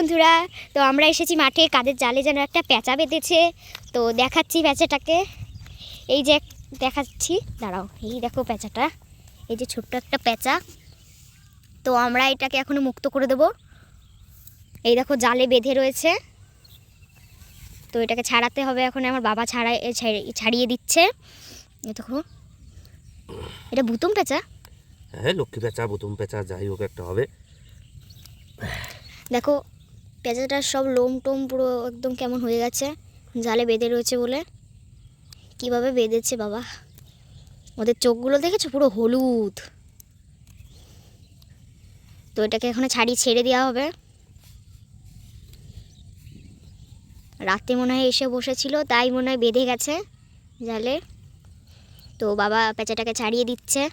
বন্ধুরা তো আমরা এসেছি মাঠে কাদের জালে যেন একটা পেঁচা বেঁধেছে। তো দেখাচ্ছি পেঁচাটাকে এই যে দেখাচ্ছি দাঁড়াও এই দেখো পেঁচাটা এই যে ছোট্ট একটা পেঁচা তো আমরা এটাকে এখনও মুক্ত করে দেব। এই দেখো জালে বেঁধে রয়েছে। তো এটাকে ছাড়াতে হবে এখন আমার বাবা ছাড়াই ছাড়িয়ে দিচ্ছে। এই দেখো। এটা ভুতুম পেঁচা হ্যাঁ লক্ষ্মী পেঁচা বুতুম পেঁচা যাই হোক একটা হবে। দেখো পেঁচাটার সব লোম টোম পুরো একদম কেমন হয়ে গেছে। জালে বেঁধে রয়েছে বলে। কীভাবে বেঁধেছে বাবা? ওদের চোখগুলো দেখেছ? পুরো হলুদ। তো এটাকে এখানে ছাড়িয়ে ছেড়ে দেওয়া হবে। রাতে মনে হয় এসে বসেছিল, তাই মনে হয় বেঁধে গেছে জালে। তো বাবা পেঁচাটাকে ছাড়িয়ে দিচ্ছে।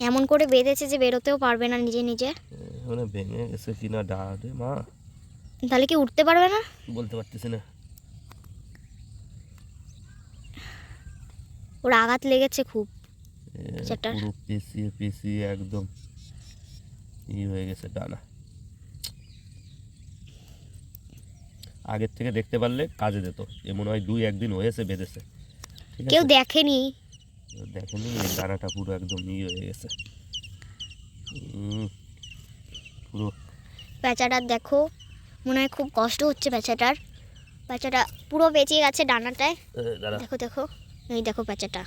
এমন করে বেঁধেছে যে বেরোতেও পারবে না নিজে নিজে। মানে ভেঙে গেছে কিনা ডাড়ে মা। তাহলে কি উঠতে পারবে না? বলতে পারতেছি না। ওর আঘাত লেগেছে খুব। পুরো পেঁচিয়ে পেঁচিয়ে একদম ই হয়ে গেছে ডানা। আগের থেকে দেখতে পারলে কাজে দিত। এ মনে হয় দুই একদিন হয়েছে বেঁধেছে। কেউ দেখেনি। দেখেনি ডানাটা পুরো একদম ই হয়ে গেছে উম, পুরো পেঁচাটার দেখো মনে হয় খুব কষ্ট হচ্ছে পেঁচাটার পেঁচাটা পুরো বেঁচে গেছে ডানাটায়। দেখো দেখো এই দেখো পেঁচাটা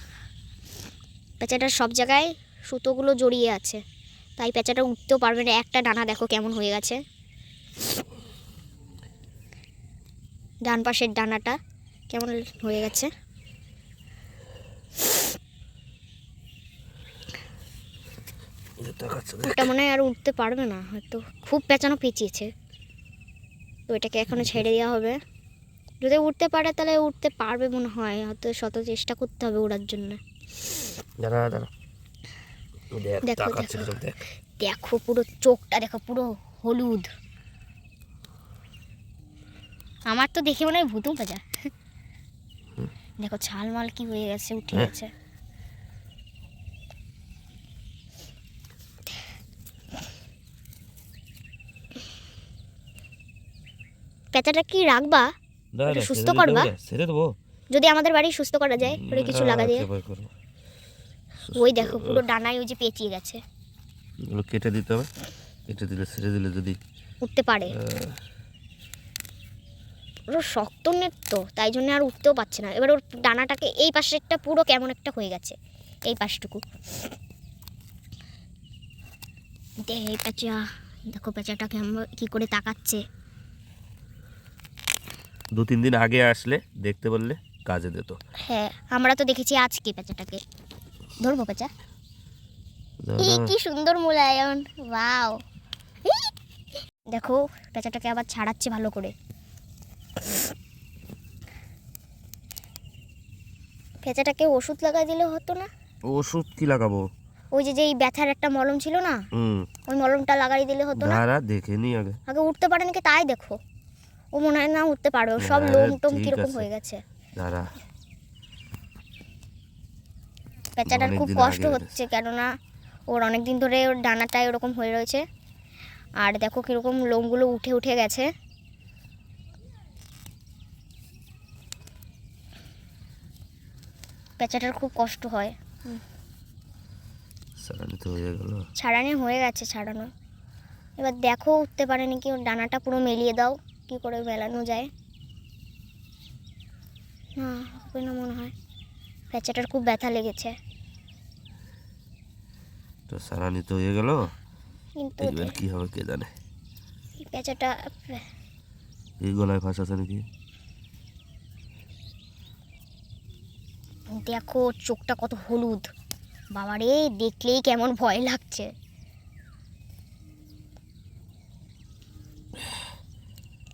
পেঁচাটার সব জায়গায় সুতোগুলো জড়িয়ে আছে। তাই পেঁচাটা উঠতেও পারবে না। একটা ডানা দেখো কেমন হয়ে গেছে। ডান পাশের ডানাটা কেমন হয়ে গেছে? এ, ওটা মনে হয় আর উঠতে পারবে না হয়তো খুব পেঁচানো পেঁচিয়েছে। তো এটাকে এখনও ছেড়ে দেওয়া হবে। যদি উঠতে পারে তাহলে উঠতে পারবে মনে হয় হয়তো শত চেষ্টা করতে হবে ওড়ার জন্য। দেখ দেখো, পুরো চোখটা দেখো পুরো হলুদ। আমার তো দেখে মনে হয় ভুতুম পেঁচা দেখো ছালমাল কি হয়ে গেছে উঠে হ্যাঁ। গেছে। পেঁচাটা কি রাখবা? সুস্থ করবা? ছেড়ে দেবো। যদি আমাদের বাড়ি সুস্থ করা যায় ওরে কিছু লাগা দিয়ে। ওই দেখো পুরো ডানায় ওই যে পেঁচিয়ে গেছে। এগুলো কেটে দিতে হবে। কেটে দিলে ছেড়ে দিলে যদি উঠতে পারে। পুরো শক্ত নেট তো তাই জন্য আর উঠতেও পারছে না। এবার ওর ডানাটাকে এই পাশেরটা পুরো কেমন একটা হয়ে গেছে এই পাশটুকু। দে এই পেঁচা। দেখো পেঁচাটা কেমন কি করে তাকাচ্ছে। দু তিন দিন আগে আসলে দেখতে পারলে কাজে দিত। হ্যাঁ আমরা তো দেখেছি আজকে পেঁচাটাকে। ধরবো পেঁচা? কি সুন্দর মূলায়ন ওয়াও। দেখো পেঁচাটাকে আবার ছাড়াচ্ছে ভালো করে। পেঁচাটাকে ওষুধ লাগাই দিলে হতো না? ওষুধ কি লাগাবো? ওই যে যেই ব্যথার একটা মলম ছিল না? ওই মলমটা লাগাই দিলে হতো না? দাঁড়া দেখে নি আগে। আগে উঠতে পারে নাকি তাই দেখো। ও মনে হয় না উঠতে পারবে সব হ্যাঁ, লোম টোম কীরকম হয়ে গেছে। দাঁড়া। পেঁচাটার খুব কষ্ট হচ্ছে কেননা ওর অনেক দিন ধরে ওর ডানাটা এরকম হয়ে রয়েছে। আর দেখো কীরকম লোমগুলো উঠে উঠে গেছে। পেঁচাটার খুব কষ্ট হয়। সারানি তো হয়ে গেল। ছাড়ানো হয়ে গেছে ছাড়ানো এবার দেখো উঠতে পারেনি কি ওর ডানাটা পুরো মেলিয়ে দাও। কি করে মেলানো যায়? না হবে না মনে হয়। পেঁচাটার খুব ব্যথা লেগেছে। তো সারানি তো হয়ে গেল। কিন্তু এবার কি হবে কে জানে। এই পেঁচাটা এই গলায় ফাঁস আছে নাকি? দেখো চোখটা কত হলুদ। বাবারে দেখলেই কেমন ভয় লাগছে।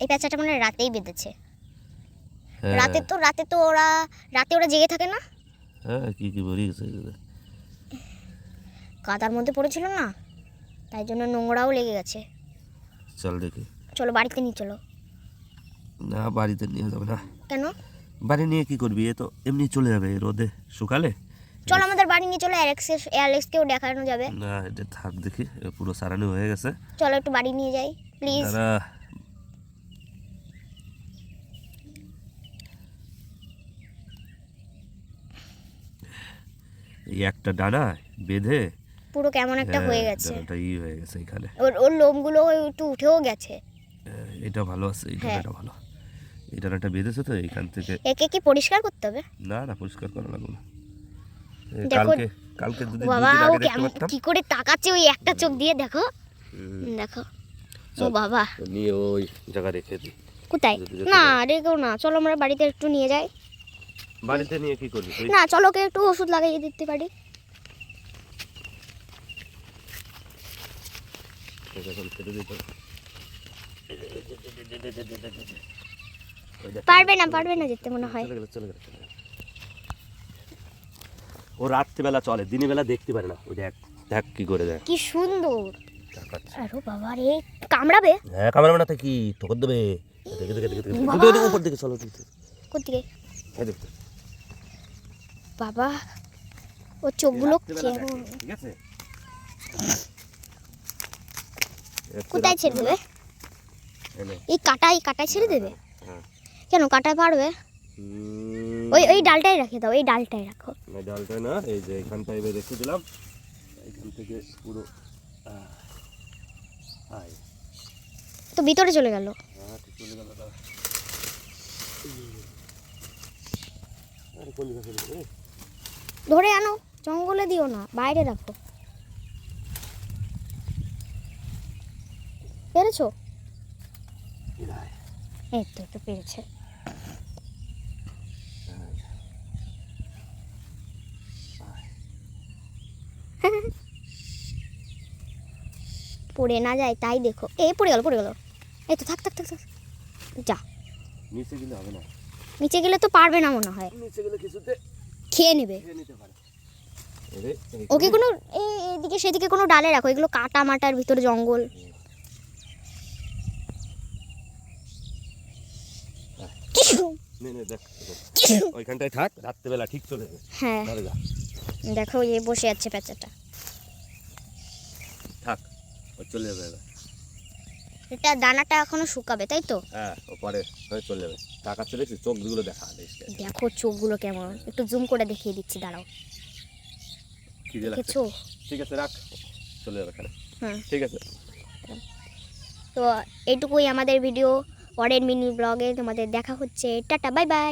এই পেঁচাটা মানে রাতেই বেঁধেছে। হ্যাঁ। রাতে তো রাতে তো ওরা রাতে ওরা জেগে থাকে না? হ্যাঁ কি কি বেরিয়ে গেছে কাদার মধ্যে পড়েছিল না? তাই জন্য নোংরাও লেগে গেছে। চল দেখি। চলো বাড়িতে নিয়ে চলো। না বাড়িতে নিয়ে যাবে না। কেন? বাড়ি নিয়ে কি করবি? এ তো এমনি চলে যাবে রোদে শুকালে? চল আমাদের বাড়ি নিয়ে চলো অ্যালেক্স অ্যালেক্সকেও দেখানো যাবে। না এটা থাক দেখি পুরো সারানো হয়ে গেছে। চলো একটু বাড়ি নিয়ে যাই প্লিজ দাঁড়া এই একটা ডানা বেঁধে পুরো কেমন একটা হ্যাঁ, হয়ে গেছে। এটা ই হয়ে গেছে এখানে। ওর ওর লোমগুলো একটু উঠেও গেছে। হ্যাঁ, এটা ভালো আছে এই হ্যাঁ। ভালো। এই একটা বেঁধেছে তো এখান থেকে। একে কি পরিষ্কার করতে হবে? না না পরিষ্কার করা লাগবে না। দেখো- কালকে কালকে যদি বাবা দুদিন ও কি করে তাকাচ্ছে ওই একটা চোখ দিয়ে দেখো। দেখো। ও বাবা। নিয়ে ওই জায়গা রেখে দিই। কোথায়? না। রেখেও না চলো আমরা বাড়িতে একটু নিয়ে যাই। বাড়িতে নিয়ে কি করবি? না চলো ওকে একটু ওষুধ লাগিয়ে দিতে পারি। পারবে না পারবে না যেতে মনে হয়। ও রাত্রিবেলা চলে দিনের বেলা দেখতে পারে না। ওই দেখ দেখ কি করে দেখ কি সুন্দর। আরও বাবা রে কামড়াবে? হ্যাঁ ক্যামেরা না কি? ঠোকর দেবে। দেখে দেখে দেখে উপর দিকে চলো তুই কোথেকে? এই দেখ। তো। বাবা ও চোখগুলো কেমন ঠিক আছে? কোথায় ছেড়ে দেবে? এই নে। কাটাই কাটাই ছেড়ে দেবে? হ্যাঁ। কেন কাটায় পারবে? ওই ওই ডালটাই রেখে দাও এই ডালটাই রাখো। এই ডালটা না এই যে এখানটায় এবার রেখে দিলাম। এখান থেকে পুরো তো ভিতরে চলে গেল। হ্যাঁ চলে গেল কোন দিকে চলে গেল? এ, ধরে আনো জঙ্গলে দিও না বাইরে রাখো। পেরেছ? এই তো একটু পেরেছে। পড়ে না যায় তাই দেখো। এ পড়ে গেল পড়ে গেল। এই তো থাক থাক থাক থাক। যা। নিচে গেলে হবে না। নিচে গেলে তো পারবে না মনে হয়। নিচে গেলে কিছুতে খেয়ে নেবে। ওকে কোনো এই এদিকে সেদিকে কোনো ডালে রাখো এগুলো কাটা মাটার ভিতরে জঙ্গল। নে নে দেখ ওইখানটায় থাক রাত্রেবেলা ঠিক চলে যাবে। হ্যাঁ। ধরে দেখো এই বসে আছে পেঁচাটা থাক ও চলে যাবে এটা দানাটা এখনও শুকাবে তাই তো? হ্যাঁ ওপারে হয়ে চলে যাবে। টাকা চলে এসেছে চোখগুলো দেখা দেখো চোখগুলো কেমন। একটু জুম করে দেখিয়ে দিচ্ছি দাঁড়াও। কি দেখেছ? ঠিক আছে রাখ। চলে যাবে হ্যাঁ ঠিক আছে। তো এইটুকুই আমাদের ভিডিও পরের মিনি ব্লগে তোমাদের দেখা হচ্ছে। Tata bye bye.